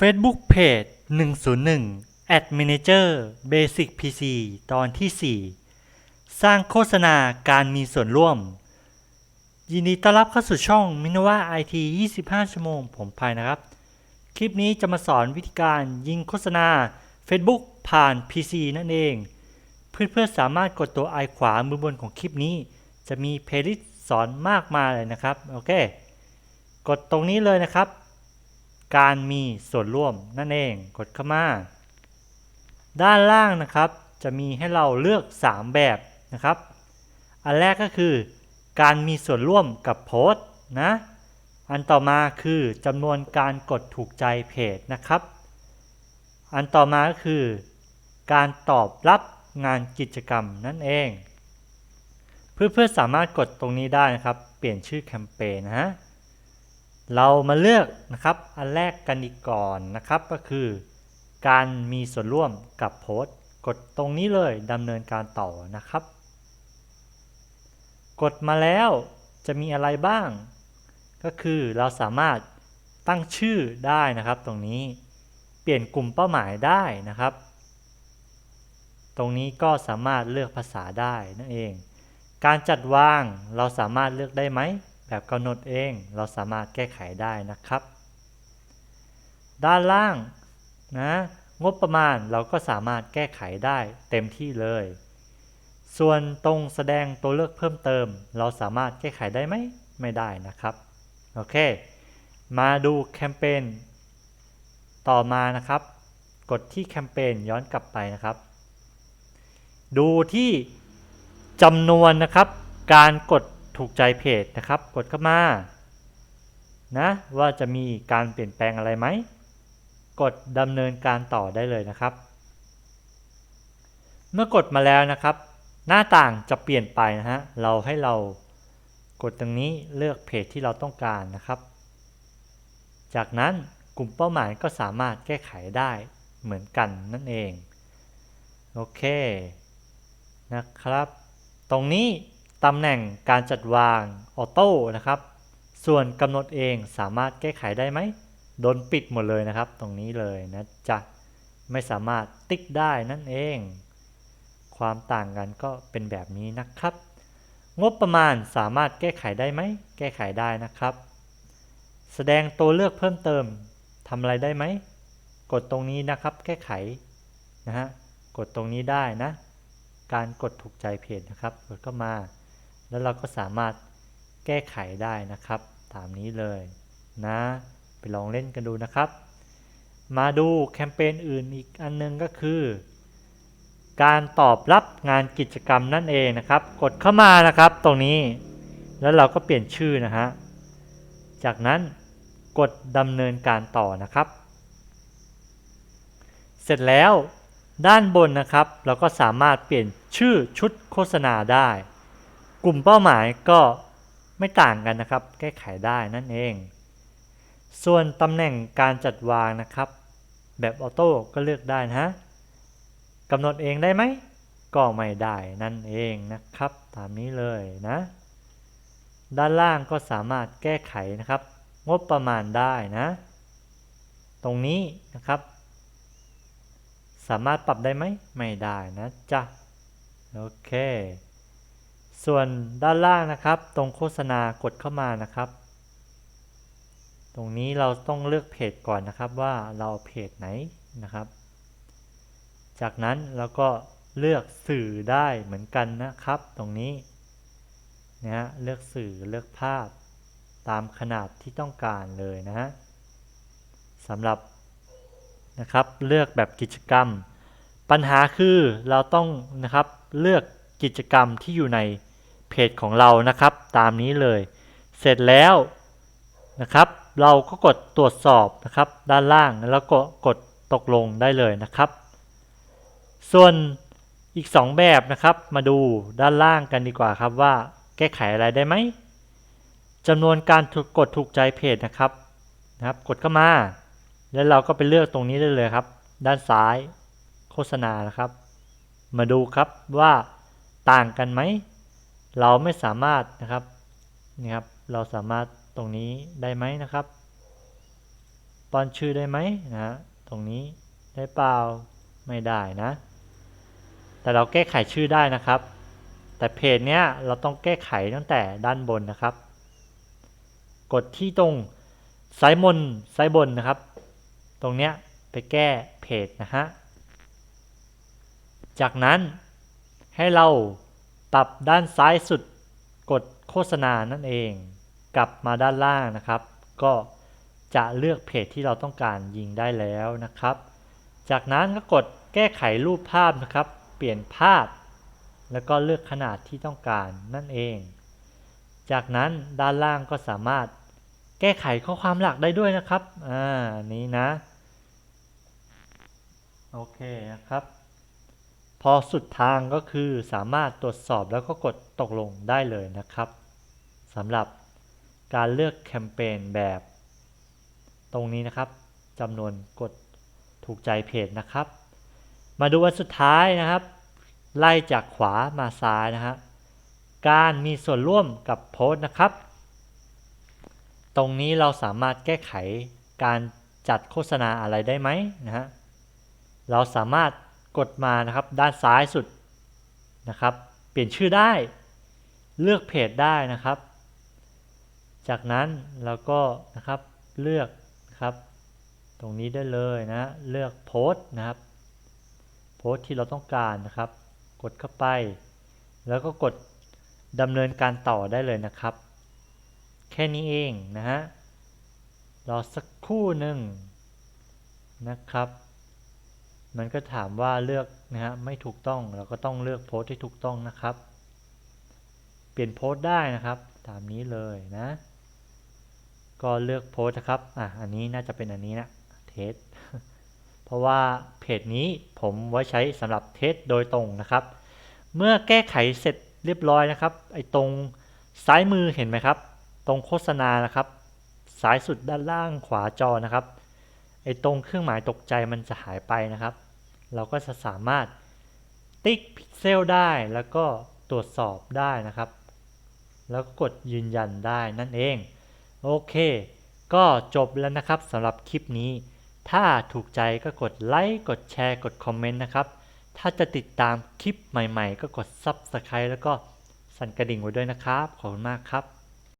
Facebook Page 101 Ad Manager Basic PC ตอนที่ 4 สร้างโฆษณาการมีส่วนร่วม ยินดีต้อนรับเข้าสู่ช่องมินว่า IT 25 ชั่วโมง ผมพายนะครับ คลิปนี้จะมาสอนวิธีการยิงโฆษณา Facebook ผ่าน PC นั่นเอง เพื่อนๆสามารถกดตัวไอขวามือบนของคลิปนี้ จะมีเพลย์ลิสต์สอนมากมายเลยนะครับ โอเค กดตรงนี้เลยนะครับ การมีส่วนร่วมนั่นเองกดเข้ามา ด้านล่างนะครับจะมีให้เราเลือก 3 แบบนะครับ อันแรกก็คือ การมีส่วนร่วมกับโพสต์นะอันต่อมาคือจำนวนการกดถูกใจเพจนะครับ อันต่อมาก็คือ การตอบรับงานกิจกรรมนั่นเอง เพื่อนๆสามารถกดตรงนี้ได้นะครับ เปลี่ยนชื่อแคมเปญนะฮะ เรามาเลือกนะครับอันแรกกันอีกก่อนนะครับก็คือ การมีส่วนร่วมกับโพสต์กดตรงนี้เลยดำเนินการต่อนะครับ กดมาแล้วจะมีอะไรบ้าง ก็คือเราสามารถตั้งชื่อได้นะครับ ตรงนี้เปลี่ยนกลุ่มเป้าหมายได้นะครับ ตรงนี้ก็สามารถเลือกภาษาได้นั่นเอง การจัดวางเราสามารถเลือกได้ไหม แบบกำหนดเองเราสามารถแก้ไขได้นะครับ ด้านล่างนะงบประมาณเราก็สามารถแก้ไขได้เต็มที่เลย ส่วนตรงแสดงตัวเลือกเพิ่มเติม เราสามารถแก้ไขได้ไหมไม่ได้นะครับโอเค มาดูแคมเปญต่อมานะครับ กดที่แคมเปญย้อนกลับไปนะครับ ดูที่จำนวนนะครับ การกด ถูกใจเพจนะครับ กดเข้ามานะว่าจะมีการเปลี่ยนแปลงอะไรไหม กดดำเนินการต่อได้เลยนะครับ เมื่อกดมาแล้วนะครับ หน้าต่างจะเปลี่ยนไปนะฮะเราให้เรากดตรงนี้เลือกเพจที่เราต้องการนะครับ จากนั้นกลุ่มเป้าหมายก็สามารถแก้ไขได้เหมือนกันนั่นเอง โอเคนะครับ ตรงนี้ ตำแหน่งการจัดวางออโต้นะครับ ส่วนกำหนดเองสามารถแก้ไขได้ไหมโดนปิดหมดเลยนะครับ ตรงนี้เลยนะจะไม่สามารถติ๊กได้นั่นเอง ความต่างกันก็เป็นแบบนี้นะครับ งบประมาณสามารถแก้ไขได้ไหม แก้ไขได้นะครับ แสดงตัวเลือกเพิ่มเติมทำอะไรได้ไหม กดตรงนี้นะครับ แก้ไขนะฮะ กดตรงนี้ได้นะ การกดถูกใจเพจนะครับ กดเข้ามา แล้วเราก็สามารถแก้ไขได้นะครับ ตามนี้เลยนะ ไปลองเล่นกันดูนะครับ มาดูแคมเปญอื่นอีกอันนึงก็คือ การตอบรับงานกิจกรรมนั่นเองนะครับ กดเข้ามานะครับตรงนี้ แล้วเราก็เปลี่ยนชื่อนะฮะ จากนั้นกดดำเนินการต่อนะครับ เสร็จแล้วด้านบนนะครับ เราก็สามารถเปลี่ยนชื่อชุดโฆษณาได้ กลุ่มเป้าหมายก็ไม่ต่างกันนะครับ แก้ไขได้นั่นเอง ส่วนตำแหน่งการจัดวางนะครับ แบบออโต้ก็เลือกได้นะฮะกำหนดเองได้ไหมก็ไม่ได้นั่นเองนะครับ ตามนี้เลยนะ ด้านล่างก็สามารถแก้ไขนะครับ งบประมาณได้นะ ตรงนี้นะครับ สามารถปรับได้ไหมไม่ได้นะจ๊ะโอเค ส่วนด้านล่างนะครับ ตรงโฆษณากดเข้ามานะครับ ตรงนี้เราต้องเลือกเพจก่อนนะครับว่าเราเพจไหนนะครับ จากนั้นเราก็เลือกสื่อได้เหมือนกันนะครับ ตรงนี้นะฮะเลือกสื่อเลือกภาพตามขนาดที่ต้องการเลยนะฮะสำหรับนะครับเลือกแบบกิจกรรม ปัญหาคือเราต้องนะครับเลือกกิจกรรมที่อยู่ใน เพจของเรานะครับ ตามนี้เลย เสร็จแล้วนะครับ เราก็กดตรวจสอบนะครับ ด้านล่างแล้วก็กดตกลงได้เลยนะครับ ส่วนอีก 2 แบบนะครับ มาดูด้านล่างกันดีกว่าครับว่า แก้ไขอะไรได้ไหมจำนวนการกกดถูกใจเพจนะครับนะครับ กดเข้ามา แล้วเราก็ไปเลือกตรงนี้ได้เลยครับ ด้านซ้ายโฆษณานะครับ มาดูครับว่าต่างกันไหม เราไม่สามารถนะครับนี่ครับเราสามารถตรงนี้ได้ไหมนะครับป้อนชื่อได้ไหมนะฮะตรงนี้ได้เปล่าไม่ได้นะ แต่เราแก้ไขชื่อได้นะครับ แต่เพจเนี้ยเราต้องแก้ไขตั้งแต่ด้านบนนะครับ กดที่ตรงซ้ายบนซ้ายบนนะครับ ตรงเนี้ยไปแก้เพจนะฮะจากนั้นให้เรา ปรับด้านซ้ายสุดกดโฆษณานั่นเอง กลับมาด้านล่างนะครับ ก็จะเลือกเพจที่เราต้องการยิงได้แล้วนะครับ จากนั้นก็กดแก้ไขรูปภาพนะครับ เปลี่ยนภาพ แล้วก็เลือกขนาดที่ต้องการนั่นเอง จากนั้นด้านล่างก็สามารถแก้ไขข้อความหลักได้ด้วยนะครับ อ่า นี้นะ โอเคนะครับ พอสุดทางก็คือสามารถตรวจสอบแล้วก็กดตกลงได้เลยนะครับสำหรับการเลือกแคมเปญแบบ ตรงนี้นะครับจำนวนกดถูกใจเพจนะครับ มาดูวันสุดท้ายนะครับ ไล่จากขวามาซ้ายนะฮะการมีส่วนร่วมกับโพสต์นะครับ ตรงนี้เราสามารถแก้ไขการจัดโฆษณาอะไรได้ไหมนะฮะเราสามารถ กดมานะครับด้านซ้ายสุดนะครับ เปลี่ยนชื่อได้เลือกเพจได้นะครับ จากนั้นเราก็นะครับเลือกนะครับ ตรงนี้ได้เลยนะเลือกโพสต์นะครับ โพสต์ที่เราต้องการนะครับ กดเข้าไป แล้วก็กดดำเนินการต่อได้เลยนะครับ แค่นี้เองนะฮะรอสักครู่หนึ่งนะครับ มันก็ถามว่าเลือกนะฮะไม่ถูกต้องเราก็ต้องเลือกโพสต์ที่ถูกต้องนะครับ เปลี่ยนโพสต์ได้นะครับ ตามนี้เลยนะ ก็เลือกโพสต์นะครับอะอันนี้น่าจะเป็นอันนี้นะเทสเพราะว่าเพจนี้ผมไว้ใช้สำหรับเทสโดยตรงนะครับ เมื่อแก้ไขเสร็จเรียบร้อยนะครับไอ้ตรงซ้ายมือเห็นไหมครับ ตรงโฆษณานะครับ ซ้ายสุดด้านล่างขวาจอนะครับไอ้ตรงเครื่องหมายตกใจมันจะหายไปนะครับ เราก็จะสามารถติ๊กพิกเซลได้แล้วก็ตรวจสอบได้นะครับ แล้วก็กดยืนยันได้นั่นเอง โอเค ก็จบแล้วนะครับสำหรับคลิปนี้ ถ้าถูกใจก็กดไลค์กดแชร์กดคอมเมนต์นะครับ ถ้าจะติดตามคลิปใหม่ๆ ก็กด Subscribe แล้วก็สั่นกระดิ่งไว้ด้วยนะครับ ขอบคุณมากครับ